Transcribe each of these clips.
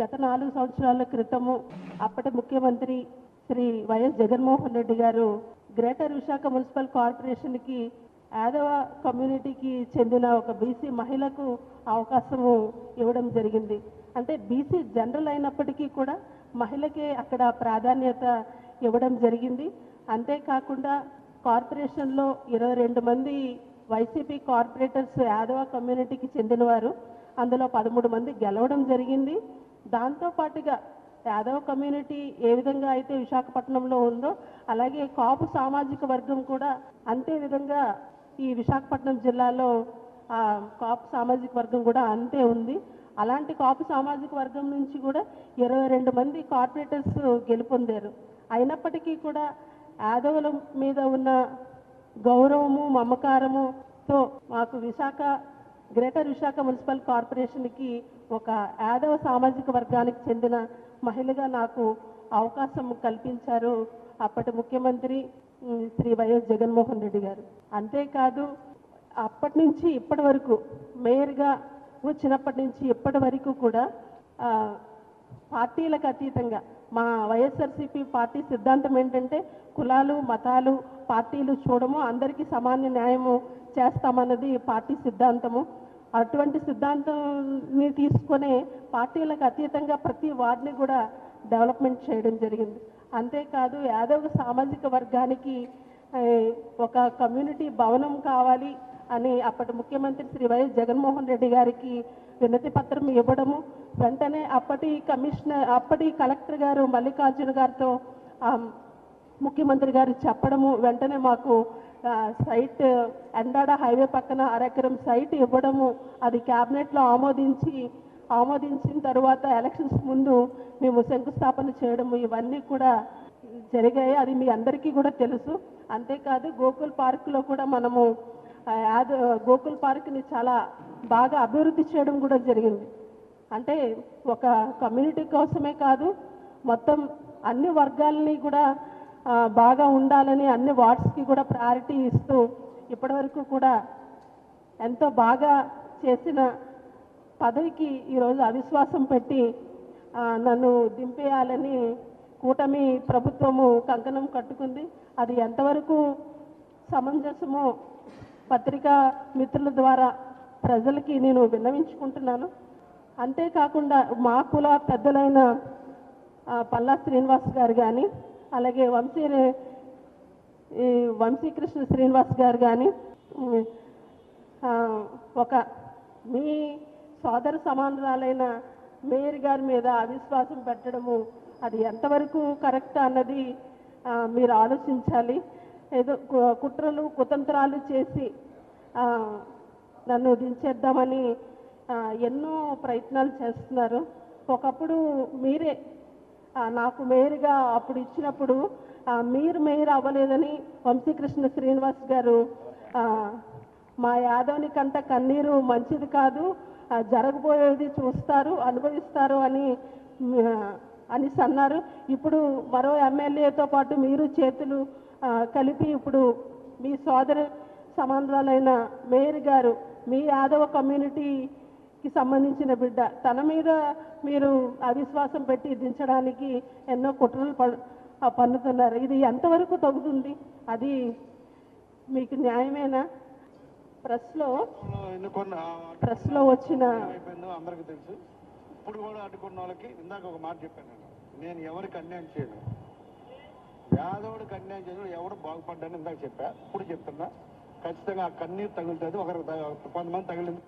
గత నాలుగు సంవత్సరాల క్రితము అప్పటి ముఖ్యమంత్రి శ్రీ వైఎస్ జగన్మోహన్ రెడ్డి గారు గ్రేటర్ విశాఖ మున్సిపల్ కార్పొరేషన్కి యాదవ కమ్యూనిటీకి చెందిన ఒక బీసీ మహిళకు అవకాశము ఇవ్వడం జరిగింది. అంటే బీసీ జనరల్ అయినప్పటికీ కూడా మహిళకే అక్కడ ప్రాధాన్యత ఇవ్వడం జరిగింది. అంతేకాకుండా కార్పొరేషన్లో ఇరవై రెండు మంది వైసీపీ కార్పొరేటర్స్ యాదవ కమ్యూనిటీకి చెందినవారు. అందులో పదమూడు మంది గెలవడం జరిగింది. దాంతో పాటుగా యాదవ కమ్యూనిటీ ఏ విధంగా అయితే విశాఖపట్నంలో ఉందో అలాగే కాపు సామాజిక వర్గం కూడా అంతే విధంగా ఈ విశాఖపట్నం జిల్లాలో ఆ, కాపు సామాజిక వర్గం కూడా అంతే ఉంది. అలాంటి కాపు సామాజిక వర్గం నుంచి కూడా ఇరవై రెండు మంది కార్పొరేటర్స్ గెలుపొందారు. అయినప్పటికీ కూడా యాదవుల మీద ఉన్న గౌరవము మమకారముతో మాకు విశాఖ గ్రేటర్ విశాఖ మున్సిపల్ కార్పొరేషన్కి ఒక యాదవ సామాజిక వర్గానికి చెందిన మహిళగా నాకు అవకాశం కల్పించారు అప్పటి ముఖ్యమంత్రి శ్రీ వైఎస్ జగన్మోహన్ రెడ్డి గారు. అంతేకాదు అప్పటి నుంచి ఇప్పటి వరకు మేయర్గా వచ్చినప్పటి నుంచి ఇప్పటి వరకు కూడా పార్టీలకు అతీతంగా మా వైఎస్ఆర్సీపీ పార్టీ సిద్ధాంతం ఏంటంటే కులాలు మతాలు పార్టీలు చూడము అందరికీ సమాన న్యాయము చేస్తామన్నది పార్టీ సిద్ధాంతము. అటువంటి సిద్ధాంతాన్ని తీసుకునే పార్టీలకు అతీతంగా ప్రతి వార్డుని కూడా డెవలప్మెంట్ చేయడం జరిగింది. అంతేకాదు యాదవ్ సామాజిక వర్గానికి ఒక కమ్యూనిటీ భవనం కావాలి అని అప్పటి ముఖ్యమంత్రి శ్రీ వైఎస్ జగన్మోహన్ రెడ్డి గారికి వినతి పత్రం ఇవ్వడము వెంటనే అప్పటి కమిషనర్ అప్పటి కలెక్టర్ గారు మల్లికార్జున గారితో ముఖ్యమంత్రి గారు చెప్పడము వెంటనే మాకు సైట్ ఎండాడ హైవే పక్కన అరెకరం సైట్ ఇవ్వడము అది క్యాబినెట్లో ఆమోదించి ఆమోదించిన తర్వాత ఎలక్షన్స్ ముందు మేము శంకుస్థాపన చేయడము ఇవన్నీ కూడా జరిగాయి. అది మీ అందరికీ కూడా తెలుసు. అంతేకాదు గోకుల్ పార్క్లో కూడా మనము యాద గోకుల్ పార్క్ని చాలా బాగా అభివృద్ధి చేయడం కూడా జరిగింది. అంటే ఒక కమ్యూనిటీ కోసమే కాదు మొత్తం అన్ని వర్గాలని కూడా బాగా ఉండాలని అన్ని వార్డ్స్కి కూడా ప్రయారిటీ ఇస్తూ ఇప్పటివరకు కూడా ఎంతో బాగా చేసిన పదవికి ఈరోజు అవిశ్వాసం పెట్టి నన్ను దింపేయాలని కూటమి ప్రభుత్వము కంకణం కట్టుకుంది. అది ఎంతవరకు సమంజసమో పత్రికా మిత్రుల ద్వారా ప్రజలకి నేను విన్నవించుకుంటున్నాను. అంతేకాకుండా మా కుల పెద్దలైన పల్లా శ్రీనివాస్ గారు కానీ అలాగే వంశీ ఈ వంశీకృష్ణ శ్రీనివాస్ గారు కానీ ఒక మీ సోదర సమానురాలైన మేయర్ గారి మీద అవిశ్వాసం పెట్టడము అది ఎంతవరకు కరెక్ట్ అన్నది మీరు ఆలోచించాలి. ఏదో కు- కుట్రలు కుతంత్రాలు చేసి నన్ను దించేద్దామని ఎన్నో ప్రయత్నాలు చేస్తున్నారు. ఒకప్పుడు మీరే నాకు మేయర్గా అప్పుడు ఇచ్చినప్పుడు మీరు మేయర్ అవ్వలేదని వంశీకృష్ణ శ్రీనివాస్ గారు మా యాదవుని కంట కన్నీరు మంచిది కాదు జరగబోయేది చూస్తారు అనుభవిస్తారు అని ఆ, అనేసి అన్నారు ఇప్పుడు మరో ఎమ్మెల్యేతో పాటు మీరు చేతులు కలిపి ఇప్పుడు మీ సోదర సమానురాలైన మేయర్ గారు మీ యాదవ కమ్యూనిటీ కమ్యూనిటీకి సంబంధించిన బిడ్డ. తన మీద మీరు అవిశ్వాసం పెట్టి దించడానికి ఎన్నో కుట్రలు పన్నుతున్నారు. ఇది ఎంతవరకు తగ్గుతుంది అది మీకు న్యాయమేనా? ప్రెస్లో లో ప్రెస్లో వచ్చిన అందరికీ తెలుసు. ఇప్పుడు కూడా అడ్డుకున్న వాళ్ళకి ఇందాక ఒక మాట చెప్పాను నేను. ఎవరికి అన్యాయం చేయను. యాదవుడికి అన్యాయం చేయను ఎవడు బాగుపడ్డాను ఇందాక చెప్పా. ఇప్పుడు చెప్తున్నా. ఖచ్చితంగా ఆ కన్నీరు తగులుతుంది. ఒకరికి కొంతమంది తగిలింది?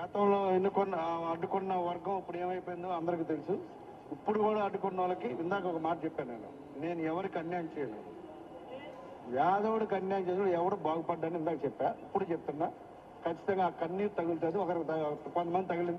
గతంలో ఎన్నుకున్న అడ్డుకున్న వర్గం ఇప్పుడు ఏమైపోయిందో అందరికీ తెలుసు. ఇప్పుడు కూడా అడ్డుకున్న వాళ్ళకి ఇందాక ఒక మాట చెప్పాను నేను. నేను ఎవరికి అన్యాయం చేయను యాదవుడికి అన్యాయం చేసిన ఎవడు బాగుపడ్డాను ఇందాక చెప్పా. ఇప్పుడు చెప్తున్నా. ఖచ్చితంగా ఆ కన్నీరు తగులుతుంది. ఒకరికి కొంతమంది తగిలింది.